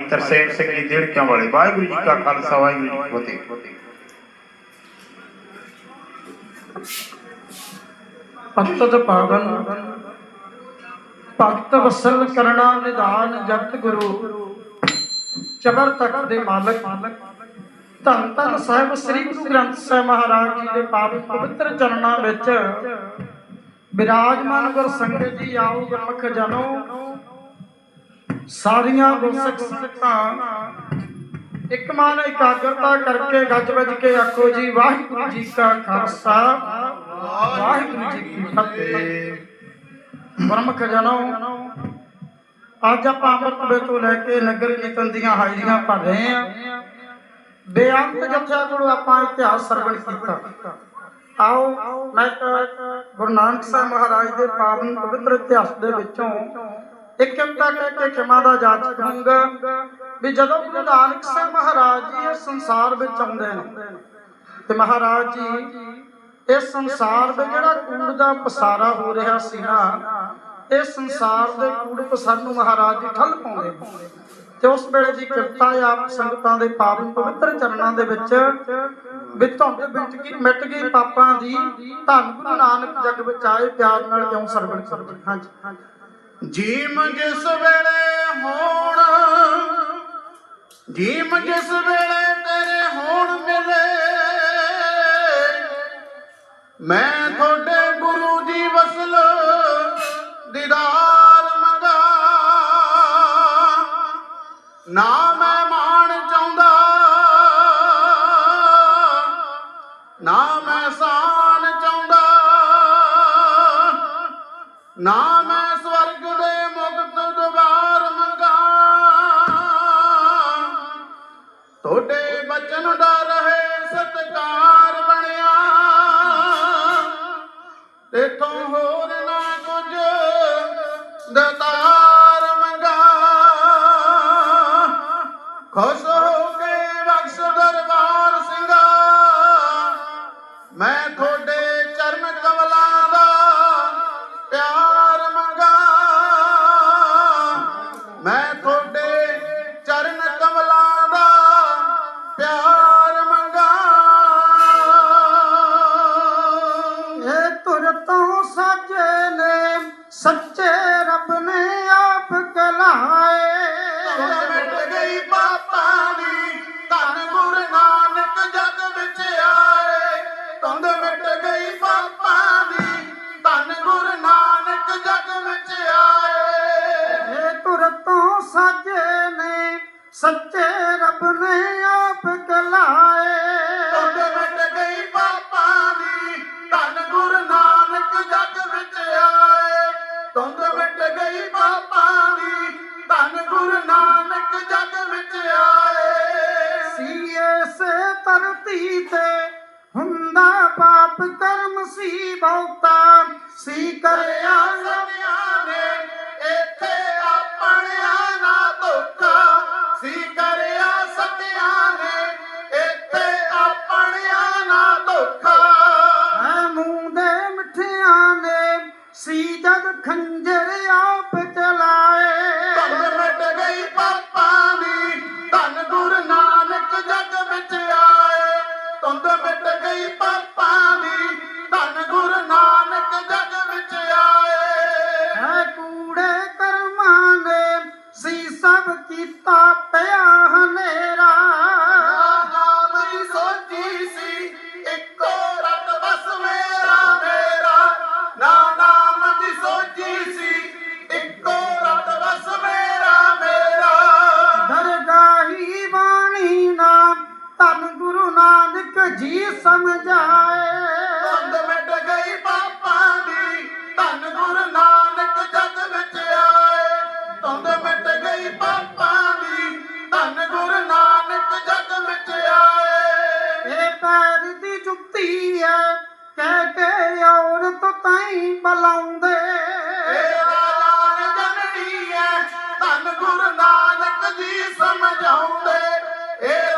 ਤਰਸੇਮ ਸਿੰਘ ਜੀ ਦੇੜਕਿਆਂ ਵਾਲੇ, ਵਾਹਿਗੁਰੂ ਜੀ ਕਾ ਖਾਲਸਾ, ਵਾਹਿਗੁਰੂ ਜੀ ਕੀ ਫਤਿਹ। ਭਗਤ ਪਾਵਨ, ਭਗਤ ਵਸਲ ਕਰਣਾ ਨਿਧਾਨ ਜਗਤ ਗੁਰੂ। ਚਬਰ ਤਖਤ ਦੇ ਮਾਲਕ, ਧੰਨ ਧੰਨ ਸਾਹਿਬ ਸ੍ਰੀ ਗੁਰੂ ਗ੍ਰੰਥ ਸਾਹਿਬ ਮਹਾਰਾਜ ਜੀ ਦੇ ਪਾਵਨ ਪਵਿੱਤਰ ਚਰਨਾਂ ਵਿੱਚ, ਬਿਰਾਜਮਾਨ ਗੁਰ ਸੰਗਤ ਜੀ ਆਓ ਗੁਰਮੁਖ ਜਨੋ। ਸਾਰੀਆਂ ਗੁਰਸਿੱਖ ਸੰਗਤਾਂ ਇੱਕ ਮਨ ਇਕਾਗਰਤਾ ਕਰਕੇ ਗੱਜ ਵੱਜ ਕੇ ਆਖੋ ਜੀ, ਵਾਹਿਗੁਰੂ ਜੀ ਕਾ ਖਾਲਸਾ। ਵਾਹਿਗੁਰੂ ਜੀ ਕੀ ਫਤਿਹ। ਗੁਰਮੁਖ ਜਨੋ, ਅੱਜ ਆਪਾਂ ਅੰਮ੍ਰਿਤ ਵੇਲੇ ਲੈ ਕੇ ਨਗਰ ਕੀਰਤਨ ਦੀਆਂ ਹਾਜ਼ਰੀਆਂ ਭਰ ਰਹੇ ਹਾਂ। ਬੇਅੰਤ ਜਥਿਆਂ ਕੋਲੋਂ ਆਪਾਂ ਇਤਿਹਾਸ ਸਰਵਣ ਕੀਤਾ। ਆਓ, ਮੈਂ ਗੁਰੂ ਨਾਨਕ ਸਾਹਿਬ ਮਹਾਰਾਜ ਦੇ ਪਾਵਨ ਪਵਿੱਤਰ ਇਤਿਹਾਸ ਦੇ ਵਿੱਚੋਂ ਇੱਕ ਕਵਿਤਾ ਕਹਿ ਕੇ ਖਿਮਾ ਦਾ ਜਾਚ ਕਰੂੰਗਾ ਵੀ ਜਦੋਂ ਗੁਰੂ ਨਾਨਕ ਸਾਹਿਬ ਮਹਾਰਾਜ ਜੀ ਇਸ ਸੰਸਾਰ ਵਿੱਚ ਆਉਂਦੇ ਨੇ, ਤੇ ਮਹਾਰਾਜ ਜੀ ਇਸ ਸੰਸਾਰ ਦੇ ਜਿਹੜਾ ਕੂੜ ਦਾ ਪਸਾਰਾ ਹੋ ਰਿਹਾ ਸੀ ਨਾ, ਇਸ ਸੰਸਾਰ ਦੇ ਕੂੜ ਪਸਾਰ ਨੂੰ ਮਹਾਰਾਜ ਜੀ ਠੱਲ ਪਾਉਂਦੇ ਨੇ। ਤੇ ਉਸ ਵੇਲੇ ਦੀ ਕਿਰਪਾ ਆਪ ਸੰਗਤਾਂ ਦੇ ਪਾਵਨ ਪਵਿੱਤਰ ਚਰਨਾਂ ਦੇ ਵਿੱਚ ਵੀ ਧੁੰਦ ਮਿਟ ਮਿਟ ਗਈ, ਪਾਪਾਂ ਦੀ ਧੰਨ ਗੁਰੂ ਨਾਨਕ ਜਗ ਵਿੱਚ ਆਏ, ਪਿਆਰ ਨਾਲ ਕਿਉਂ ਸਰਵਣ ਕਰਦੇ ਹਾਂਜੀ। ਜੀਮ ਜਿਸ ਵੇਲੇ ਹੋਣ ਜੀਮ ਜਿਸ ਵੇਲੇ ਤੇਰੇ ਹੋਣ ਮਿਲੇ ਮੈਂ ਮੈਂ ਤੋਂ ਸੱਚੇ ਰੱਬ ਨੇ ਆਪ ਕਲਾਏ ਤੁੰਦ ਮਿਟ ਗਈ ਪਾਪਾਂ ਦੀ ਧੰਨ ਗੁਰੂ ਨਾਨਕ ਜਗ ਵਿੱਚ ਆਏ। ਤੁੰਦ ਮਿਟ ਗਈ ਪਾਪਾਂ ਦੀ ਧੰਨ ਗੁਰੂ ਨਾਨਕ ਜਗ ਵਿੱਚ ਆਏ। ਸੀ ਐਸੇ ਧਰਤੀ ਤੇ ਹੁੰਦਾ ਪਾਪ ਕਰਮ ਸੀ ਬਹੁਤਾ। ਸੀ ਕਰਿਆ ਸਤਿਆਂ ਜੀ ਸਮਝਾਏ ਧੰਦ ਮਿਟ ਗਈ ਪਾਪਾਂ ਦੀ ਧੰਨ ਗੁਰੂ ਨਾਨਕ ਜਗ ਵਿੱਚ ਆਏ। ਧੰਦ ਮਿਟ ਗਈ ਪਾਪਾਂ ਦੀ ਧੰਨ ਗੁਰੂ ਨਾਨਕ ਜਗ ਵਿੱਚ ਆਏ। ਇਹ ਪੈਰ ਦੀ ਜੁੱਤੀ ਹੈ ਕਹਿ ਕੇ ਔਰਤ ਤਾਈ ਬਲਾਉਂਦੇ। ਇਹ ਰਾਜਾਨ ਜਨਨੀ ਹੈ ਧੰਨ ਗੁਰੂ ਨਾਨਕ ਜੀ ਸਮਝਾਉਂਦੇ। ਇਹ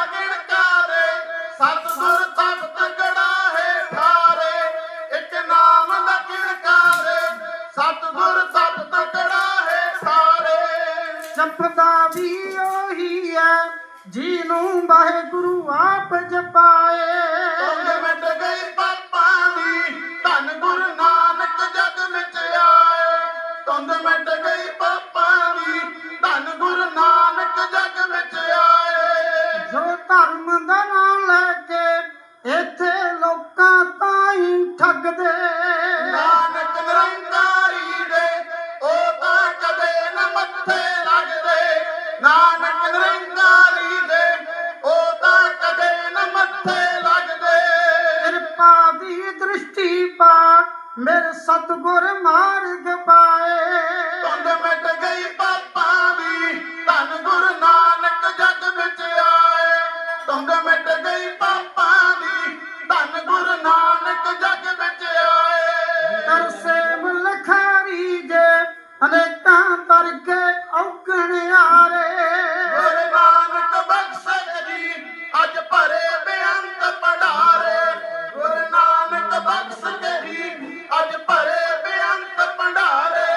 ਵੀ ਉਹੀ ਹੈ ਨੂੰ ਵਾਹਿਗੁਰੂ ਤਾਂ ਕਰਕੇ ਔਗਣ ਆਰੇ ਮੇਰੇ ਨਾਮ ਤੋਂ ਬਖਸ਼ ਜੀ ਅੱਜ ਭਰੇ ਬੇਅੰਤ ਪੜਾਰੇ ਗੁਰ ਨਾਮ ਤੋਂ ਬਖਸ਼ ਜੀ ਅੱਜ ਭਰੇ ਬੇਅੰਤ ਪੜਾਰੇ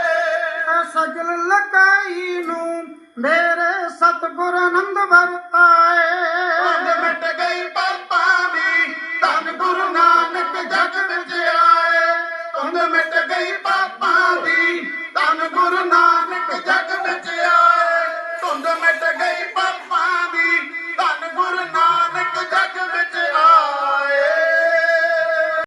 ਸਜਲ ਲਕਾਈ ਨੂੰ ਮੇਰੇ ਸਤਗੁਰ ਆਨੰਦ ਵਰਤਾਏ। ਮਿਟ ਗਈ ਪਰਪਾ ਦੀ ਧੰਨ ਗੁਰੂ ਨਾਨਕ ਜਗ ਵਿੱਚ